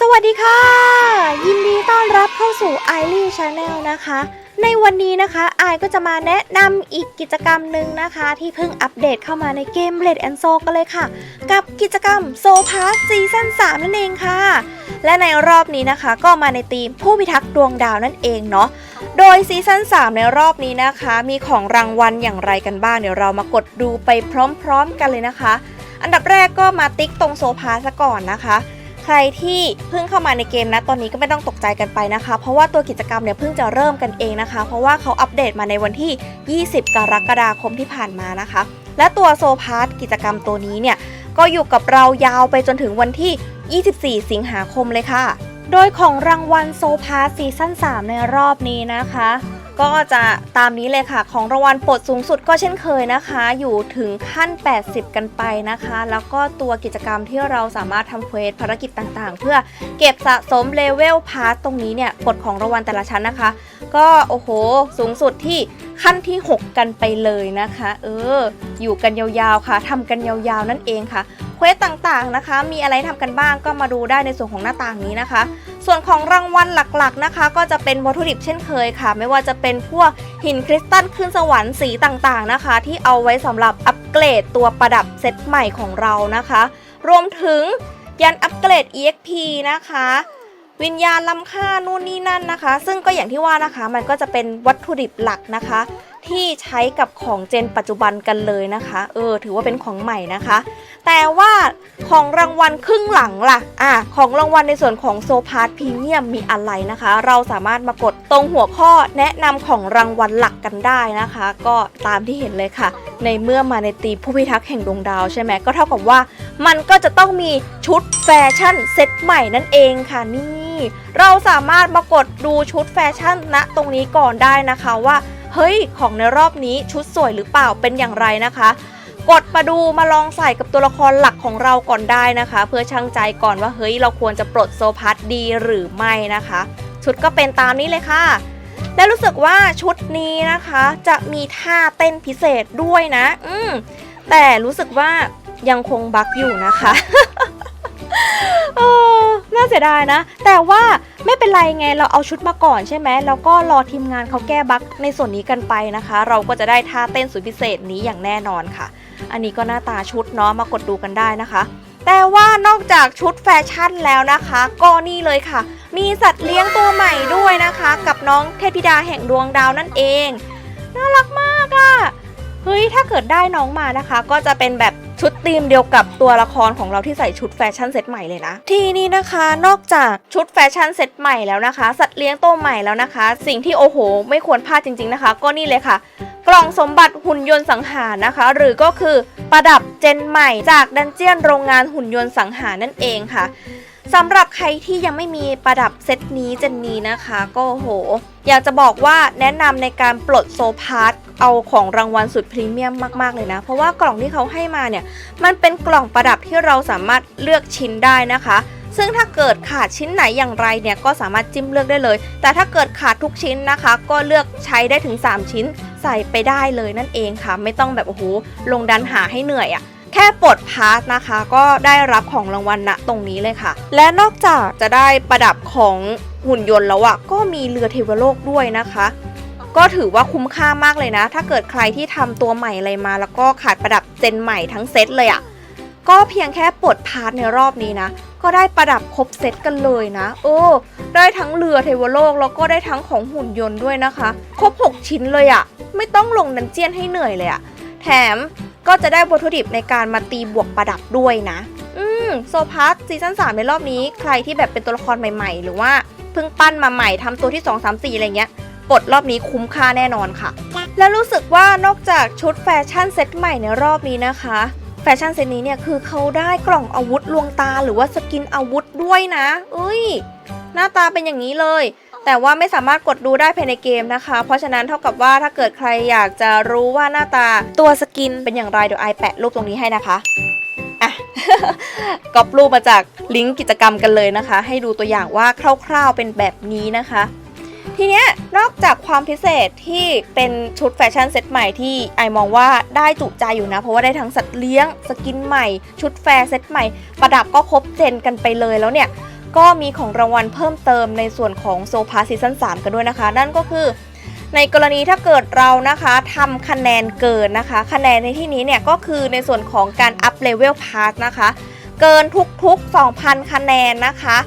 สวัสดีค่ะ ยินดีต้อนรับเข้าสู่ i อ y Channel นะคะ ในวันนี้นะคะไอก็จะมาแนะนำอีกกิจกรรมหนึ่งนะคะ ที่เพิ่งอัปเดตเข้ามาในเกม Blade and Soul กันเลยค่ะ กับกิจกรรม Soul Pass ซีซั่น3นั่นเองค่ะ และในรอบนี้นะคะ ก็มาในธีมผู้พิทักษ์ดวงดาวนั่นเองเนาะโดยซีซั่น3ในรอบนี้นะคะ มีของรางวัลอย่างไรกันบ้างเดี๋ยวเรามากดดูไปพร้อม ๆ กันเลยนะคะ อันดับแรกก็มาติ๊กตรงโซพาซะก่อนนะคะ ใครที่เพิ่งเข้ามาในเกมนะตอนนี้ก็ไม่ต้องตกใจกันไปนะคะ เพราะว่าตัวกิจกรรมเนี่ยเพิ่งจะเริ่มกันเองนะคะ เพราะว่าเขาอัปเดตมาในวันที่ 20 กรกฎาคมที่ผ่านมานะคะ และตัวโซพาร์ตกิจกรรมตัวนี้เนี่ยก็อยู่กับเรายาวไปจนถึงวันที่ 24 สิงหาคมเลยค่ะ โดยของรางวัลโซพาร์ตซีซั่น3 ในรอบนี้นะคะ ก็จะตามนี้เลยค่ะ ของรางวัลปลดสูงสุดก็เช่นเคยนะคะ อยู่ถึงขั้น 80 กันไปนะคะ แล้วก็ตัวกิจกรรมที่เราสามารถทำเควสภารกิจต่างๆ เพื่อเก็บสะสมเลเวลพาสตรงนี้เนี่ยกฎของรางวัลแต่ละชั้นนะคะ ก็โอ้โห สูงสุดที่ขั้นที่ 6 กันไปเลยนะคะ เออ อยู่กันยาวๆค่ะทำกันยาวๆนั่นเองค่ะเควสต่างๆนะคะ มีอะไรทำกันบ้างก็มาดูได้ในส่วนของหน้าต่างนี้นะคะ ส่วนของรางวัลหลักๆนะคะ ก็จะเป็นวัตถุดิบเช่นเคยค่ะ ไม่ว่าจะเป็นพวกหินคริสตัลขึ้นสวรรค์สีต่างๆนะคะ ที่เอาไว้สำหรับอัปเกรดตัวประดับเซตใหม่ของเรานะคะ รวมถึงยันอัปเกรด EXP นะคะวิญญาณล้ำค่านู่นนี่นั่นนะคะ ซึ่งก็อย่างที่ว่านะคะมันก็จะเป็นวัตถุดิบหลักนะคะ ที่ใช้กับของเจนปัจจุบันกันเลยนะคะ เออ ถือว่าเป็นของใหม่นะคะ แต่ว่าของรางวัลครึ่งหลังล่ะ อะ ของรางวัลในส่วนของโซพาร์ตพรีเมียมมีอะไรนะคะ เราสามารถมากดตรงหัวข้อแนะนำของรางวัลหลักกันได้นะคะ ก็ตามที่เห็นเลยค่ะ ในเมื่อมาในตีผู้พิทักษ์แห่งดวงดาวใช่ไหมก็เท่ากับว่า มันก็จะต้องมีชุดแฟชั่นเซตใหม่นั่นเองค่ะนี่ เราสามารถมากดดูชุดแฟชั่นณตรงนี้ก่อนได้นะคะว่า เฮ้ย ของในรอบนี้ชุดสวยหรือเปล่าเป็นอย่างไรนะคะ กดมาดูมาลองใส่กับตัวละครหลักของเราก่อนได้นะคะ เพื่อชั่งใจก่อนว่าเฮ้ยเราควรจะปลดโซพัทดีหรือไม่นะคะ ชุดก็เป็นตามนี้เลยค่ะ และรู้สึกว่าชุดนี้นะคะ จะมีท่าเต้นพิเศษด้วยนะ อืมแต่รู้สึกว่ายังคงบั๊กอยู่นะคะ เออน่าเสียดายนะ แต่ว่าไม่เป็นไรไงเราเอาชุดมาก่อนใช่ไหมแล้วก็รอทีมงานเขาแก้บั๊กในส่วนนี้กันไปนะคะ เราก็จะได้ท่าเต้นสุดพิเศษนี้อย่างแน่นอนค่ะ อันนี้ก็หน้าตาชุดเนาะมากดดูกันได้นะคะ แต่ว่านอกจากชุดแฟชั่นแล้วนะคะ ก็นี่เลยค่ะ มีสัตว์เลี้ยงตัวใหม่ด้วยนะคะ กับน้องเทพธิดาแห่งดวงดาวนั่นเอง น่ารักมากอะ่ะ เฮ้ยถ้าเกิดได้น้องมานะคะ ก็จะเป็นแบบชุดธีมเดียวกับตัวละครของเราที่ใส่ชุดแฟชั่นเซตใหม่เลยนะ ทีนี้นะคะนอกจากชุดแฟชั่นเซตใหม่แล้วนะคะ สัตว์เลี้ยงตัวใหม่แล้วนะคะ สิ่งที่โอ้โห ไม่ควรพลาดจริง ๆนะคะ ก็นี่เลยค่ะ กล่องสมบัติหุ่นยนต์สังหารนะคะ หรือก็คือประดับเจนใหม่จากดันเจียนโรงงานหุ่นยนต์สังหารนั่นเองค่ะ สำหรับใครที่ยังไม่มีประดับเซตนี้เจนนี้นะคะ ก็โห อยากจะบอกว่าแนะนำในการปลดโซพาร์ตเอาของรางวัลสุดพรีเมียมมากๆเลยนะ เพราะว่ากล่องที่เขาให้มาเนี่ย มันเป็นกล่องประดับที่เราสามารถเลือกชิ้นได้นะคะ ซึ่งถ้าเกิดขาดชิ้นไหนอย่างไรเนี่ยก็สามารถจิ้มเลือกได้เลย แต่ถ้าเกิดขาดทุกชิ้นนะคะ ก็เลือกใช้ได้ถึง 3 ชิ้นใส่ไปได้เลยนั่นเองค่ะ ไม่ต้องแบบโอ้โหลงดันหาให้เหนื่อยอะ่ะ แค่ปลดพาสนะคะ ก็ได้รับของรางวัลณตรงนี้เลยค่ะ และนอกจากจะได้ประดับของหุ่นยนต์แล้วอะก็มีเรือเทวโลกด้วยนะคะ ก็ถือว่าคุ้มค่ามากเลยนะ ถ้าเกิดใครที่ทำตัวใหม่อะไรมา แล้วก็ขาดประดับเจนใหม่ทั้งเซตเลยอะ่ะก็เพียงแค่ปลดพาร์ทในรอบนี้นะ ก็ได้ประดับครบเซตกันเลยนะ โอ้ได้ทั้งเรือเทวโลกแล้วก็ได้ทั้งของหุ่นยนต์ด้วยนะคะ ครบ 6 ชิ้นเลยอะไม่ต้องลงดันเจียนให้เหนื่อยเลยอะแถม ก็จะได้วัตถุดิบในการมาตีบวกประดับด้วยนะ อืมโซพาร์ทซีซั่น3ในรอบนี้ใครที่แบบเป็นตัวละครใหม่ๆ หรือว่าเพิ่งปั้นมาใหม่ทำตัวที่ 2 3 4 อะไรเงี้ยปลดรอบนี้คุ้มค่าแน่นอนค่ะ และรู้สึกว่านอกจากชุดแฟชั่นเซ็ตใหม่ในรอบนี้นะคะ แฟชั่นเซ็ตนี้เนี่ยคือเขาได้กล่องอาวุธลวงตาหรือว่าสกินอาวุธด้วยนะ เอ้ย หน้าตาเป็นอย่างนี้เลย แต่ว่าไม่สามารถกดดูได้ภายในเกมนะคะ เพราะฉะนั้นเท่ากับว่าถ้าเกิดใครอยากจะรู้ว่าหน้าตาตัวสกินเป็นอย่างไรเดี๋ยวไอแปะรูปตรงนี้ให้นะคะอะก๊อปรูปมาจากลิงก์กิจกรรมกันเลยนะคะ ให้ดูตัวอย่างว่าคร่าวๆเป็นแบบนี้นะคะ ทีเนี้ยนอกจากความพิเศษที่เป็นชุดแฟชั่นเซ็ตใหม่ที่ไอมองว่าได้จุใจอยู่นะ เพราะว่าได้ทั้งสัตว์เลี้ยงสกินใหม่ ชุดแฟร์เซ็ตใหม่ ประดับก็ครบเจนกันไปเลยแล้วเนี่ย ก็มีของรางวัลเพิ่มเติมในส่วนของโซพาซีซั่น3กันด้วยนะคะ นั่นก็คือ ในกรณีถ้าเกิดเรานะคะทำคะแนนเกินนะคะ คะแนนในที่นี้เนี่ยก็คือในส่วนของการอัพเลเวลพาสนะคะ เกินทุกๆ 2,000 คะแนนนะคะ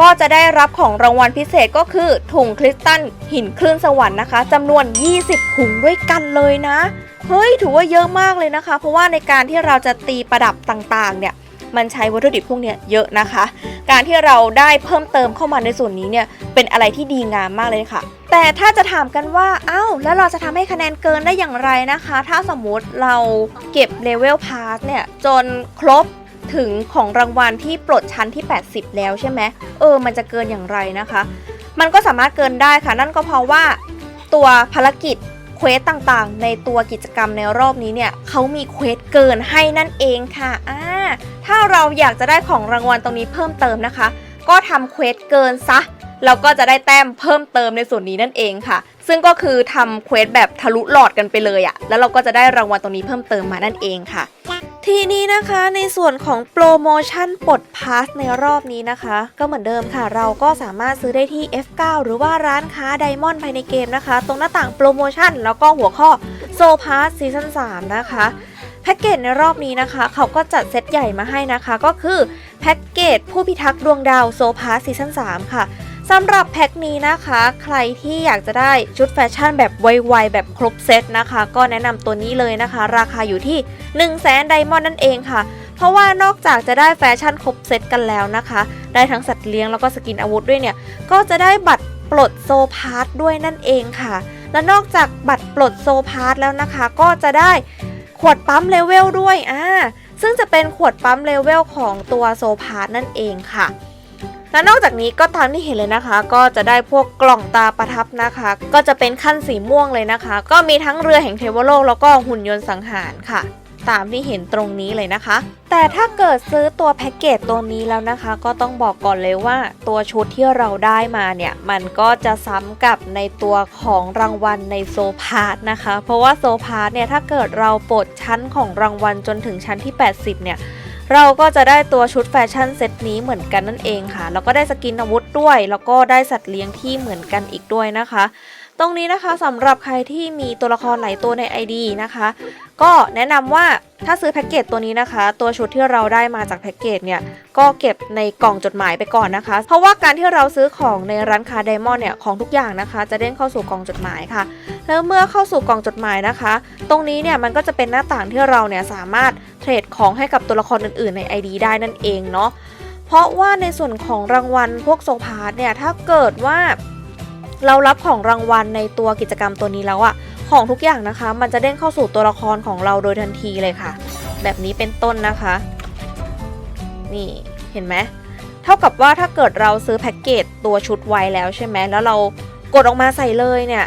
ก็จะได้รับของรางวัลพิเศษก็คือถุงคริสตัลหินคลื่นสวรรค์นะคะจำนวน 20 ถุงด้วยกันเลยนะ เฮ้ย ถือว่าเยอะมากเลยนะคะ เพราะว่าในการที่เราจะตีประดับต่างๆ เนี่ย มันใช้วัตถุดิบพวกนี้เยอะนะคะ การที่เราได้เพิ่มเติมเข้ามาในส่วนนี้เนี่ยเป็นอะไรที่ดีงามมากเลยค่ะ แต่ถ้าจะถามกันว่าอ้าวแล้วเราจะทำให้คะแนนเกินได้อย่างไรนะคะ ถ้าสมมติเราเก็บเลเวลพาสเนี่ยจนครบถึงของรางวัลที่ปลดชั้นที่ 80 แล้วใช่ไหมเออ มันจะเกินอย่างไรนะคะ มันก็สามารถเกินได้ค่ะ นั่นก็เพราะว่าตัวภารกิจ เควสต่างๆ ในตัวกิจกรรมในรอบนี้เนี่ยเขามีเควสเกินให้นั่นเองค่ะอ่าถ้าเราอยากจะได้ของรางวัลตรงนี้เพิ่มเติมนะคะ ก็ทำเควสเกินซะเราก็จะได้แต้มเพิ่มเติมในส่วนนี้นั่นเองค่ะ ซึ่งก็คือทำเควสแบบทะลุหลอดกันไปเลยอะแล้วเราก็จะได้รางวัลตรงนี้เพิ่มเติมมานั่นเองค่ะ ทีนี้นะคะในส่วนของโปรโมชั่นปลดพาสในรอบนี้นะคะ ก็เหมือนเดิมค่ะ เราก็สามารถซื้อได้ที่ F9 หรือว่าร้านค้าไดมอนด์ภายในเกมนะคะ ตรงหน้าต่างโปรโมชั่น แล้วก็หัวข้อโซพาสซีซั่น3นะคะแพ็กเกจในรอบนี้นะคะ เขาก็จัดเซตใหญ่มาให้นะคะ ก็คือแพ็กเกจผู้พิทักษ์ดวงดาวโซพาสซีซั่น3ค่ะ สำหรับแพ็กนี้นะคะ ใครที่อยากจะได้ชุดแฟชั่นแบบไวๆแบบครบเซตนะคะ ก็แนะนำตัวนี้เลยนะคะ ราคาอยู่ที่1 0 0 0 0แสนไดมอนด์นั่นเองค่ะ เพราะว่านอกจากจะได้แฟชั่นครบเซตกันแล้วนะคะ ได้ทั้งสัตว์เลี้ยงแล้วก็สกินอาวุธด้วยเนี่ย ก็จะได้บัตรปลดโซพาร์ทด้วยนั่นเองค่ะ และนอกจากบัตรปลดโซพาร์ทแล้วนะคะ ก็จะได้ขวดปั๊มเลเวลด้วยอ่าซึ่งจะเป็นขวดปั๊มเลเวลของตัวโซพาร์ทนั่นเองค่ะ และนอกจากนี้ก็ตามที่เห็นเลยนะคะ ก็จะได้พวกกล่องตาประทับนะคะ ก็จะเป็นขั้นสีม่วงเลยนะคะ ก็มีทั้งเรือแห่งเทวโลกแล้วก็หุ่นยนต์สังหารค่ะ ตามที่เห็นตรงนี้เลยนะคะ แต่ถ้าเกิดซื้อตัวแพ็กเกจตัวนี้แล้วนะคะ ก็ต้องบอกก่อนเลยว่า ตัวชุดที่เราได้มาเนี่ย มันก็จะซ้ำกับในตัวของรางวัลในโซพาร์นะคะ เพราะว่าโซพาร์เนี่ยถ้าเกิดเราปลดชั้นของรางวัลจนถึงชั้นที่ 80 เนี่ย เราก็จะได้ตัวชุดแฟชั่นเซตนี้เหมือนกันนั่นเองค่ะ แล้วก็ได้สกินอาวุธด้วย แล้วก็ได้สัตว์เลี้ยงที่เหมือนกันอีกด้วยนะคะ ตรงนี้นะคะสำหรับใครที่มีตัวละครหลายตัวใน ID นะคะ ก็แนะนำว่าถ้าซื้อแพ็กเกจตัวนี้นะคะ ตัวชุดที่เราได้มาจากแพ็กเกจเนี่ยก็เก็บในกล่องจดหมายไปก่อนนะคะ เพราะว่าการที่เราซื้อของในร้านค้าไดมอนด์เนี่ยของทุกอย่างนะคะ จะเด้งเข้าสู่กล่องจดหมายค่ะ แล้วเมื่อเข้าสู่กล่องจดหมายนะคะ ตรงนี้เนี่ยมันก็จะเป็นหน้าต่างที่เราเนี่ยสามารถเทรดของให้กับตัวละครอื่นๆใน ID ได้นั่นเองเนาะเพราะว่าในส่วนของรางวัลพวกโซพาร์ทเนี่ยถ้าเกิดว่า เรารับของรางวัลในตัวกิจกรรมตัวนี้แล้วอะของทุกอย่างนะคะ มันจะเด้งเข้าสู่ตัวละครของเราโดยทันทีเลยค่ะ แบบนี้เป็นต้นนะคะ นี่เห็นไหมเท่ากับว่าถ้าเกิดเราซื้อแพ็กเกจตัวชุดไว้แล้วใช่ไหมแล้วเรากดออกมาใส่เลยเนี่ย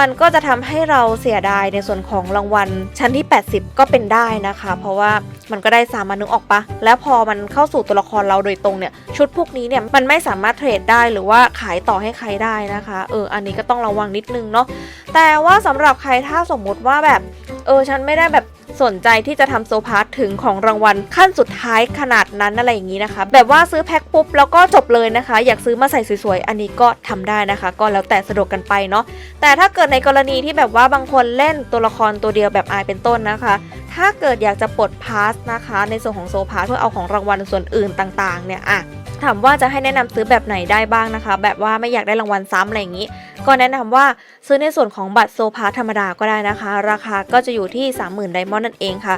มันก็จะทำให้เราเสียดายในส่วนของรางวัลชั้นที่ 80 ก็เป็นได้นะคะ เพราะว่ามันก็ได้สามานึกออกปะแล้วพอมันเข้าสู่ตัวละครเราโดยตรงเนี่ยชุดพวกนี้เนี่ยมันไม่สามารถเทรดได้หรือว่าขายต่อให้ใครได้นะคะเอออันนี้ก็ต้องระวังนิดนึงเนาะแต่ว่าสำหรับใครถ้าสมมุติว่าแบบเออฉันไม่ได้แบบ สนใจที่จะทำโซพาร์ทถึงของรางวัลขั้นสุดท้ายขนาดนั้นอะไรอย่างนี้นะคะ แบบว่าซื้อแพ็คปุ๊บแล้วก็จบเลยนะคะ อยากซื้อมาใส่สวยๆ อันนี้ก็ทำได้นะคะ ก็แล้วแต่สะดวกกันไปเนาะแต่ถ้าเกิดในกรณีที่แบบว่าบางคนเล่นตัวละครตัวเดียวแบบอายเป็นต้นนะคะ ถ้าเกิดอยากจะปลดพาสนะคะ ในส่วนของโซพาร์ทเพื่อเอาของรางวัลส่วนอื่นต่างๆเนี่ยอะถามว่าจะให้แนะนำซื้อแบบไหนได้บ้างนะคะ แบบว่าไม่อยากได้รางวัลซ้ำอะไรอย่างนี้ ก็แนะนำว่าซื้อในส่วนของบัตรโซพาธรรมดาก็ได้นะคะ ราคาก็จะอยู่ที่ 30,000ไดมอนด์นั่นเองค่ะ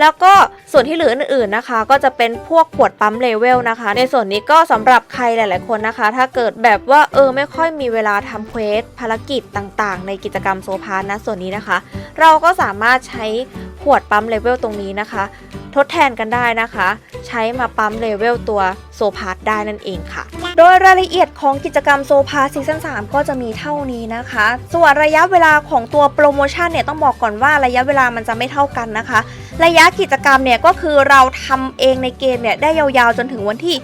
แล้วก็ส่วนที่เหลืออื่นๆนะคะ ก็จะเป็นพวกขวดปั๊มเลเวลนะคะ ในส่วนนี้ก็สำหรับใครหลาย ๆ คนนะคะ ถ้าเกิดแบบว่าเออไม่ค่อยมีเวลาทำเควสภารกิจต่างๆ ในกิจกรรมโซพานะส่วนนี้นะคะ เราก็สามารถใช้ขวดปั๊มเลเวลตรงนี้นะคะ ทดแทนกันได้นะคะ ใช้มาปั๊มเลเวลตัวโซพาร์ทได้นั่นเองค่ะ โดยรายละเอียดของกิจกรรมโซพาร์ทซีซั่น3ก็จะมีเท่านี้นะคะ ส่วนระยะเวลาของตัวโปรโมชั่นเนี่ยต้องบอกก่อนว่าระยะเวลามันจะไม่เท่ากันนะคะ ระยะกิจกรรมเนี่ยก็คือเราทำเองในเกมเนี่ยได้ยาวๆจนถึงวันที่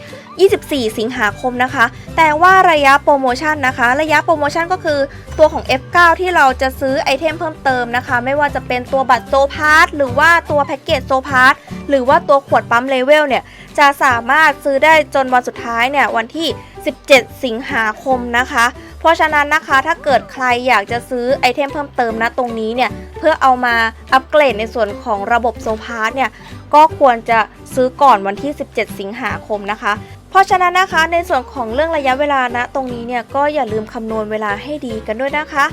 24 สิงหาคมนะคะ แต่ว่าระยะโปรโมชั่นนะคะ ระยะโปรโมชั่นก็คือตัวของ F9 ที่เราจะซื้อไอเทมเพิ่มเติมนะคะ ไม่ว่าจะเป็นตัวบัตรโซพาร์ทหรือว่าตัวแพ็กเกจโซพาร์ท หรือว่าตัวขวดปั๊มเลเวลเนี่ยจะสามารถซื้อได้จนวันสุดท้ายเนี่ยวันที่ 17 สิงหาคมนะคะ เพราะฉะนั้นนะคะถ้าเกิดใครอยากจะซื้อไอเทมเพิ่มเติมนะตรงนี้เนี่ยเพื่อเอามาอัปเกรดในส่วนของระบบโซพาร์เนี่ยก็ควรจะซื้อก่อนวันที่ 17 สิงหาคมนะคะเพราะฉะนั้นนะคะในส่วนของเรื่องระยะเวลานะตรงนี้เนี่ยก็อย่าลืมคำนวณเวลาให้ดีกันด้วยนะคะ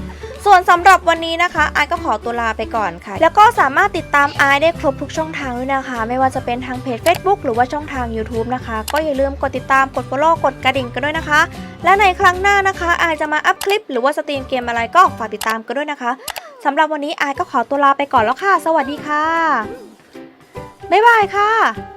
ส่วนสำหรับวันนี้นะคะไอายก็ขอตัวลาไปก่อนค่ะ แล้วก็สามารถติดตามไอายได้ครบทุกช่องทางด้วยนะคะ ไม่ว่าจะเป็นทางเพจ Facebook หรือว่าช่องทาง YouTube นะคะ ก็อย่าลืมกดติดตามกด follow กดกระดิ่งกันด้วยนะคะ และในครั้งหน้านะคะไอายจะมาอัพคลิป หรือว่าสตรีมเกมอะไรก็ฝากติดตามกันด้วยนะคะสำหรับวันนี้ไอายก็ขอตัวลาไปก่อนแล้วค่ะ สวัสดีค่ะบ๊ายบายค่ะ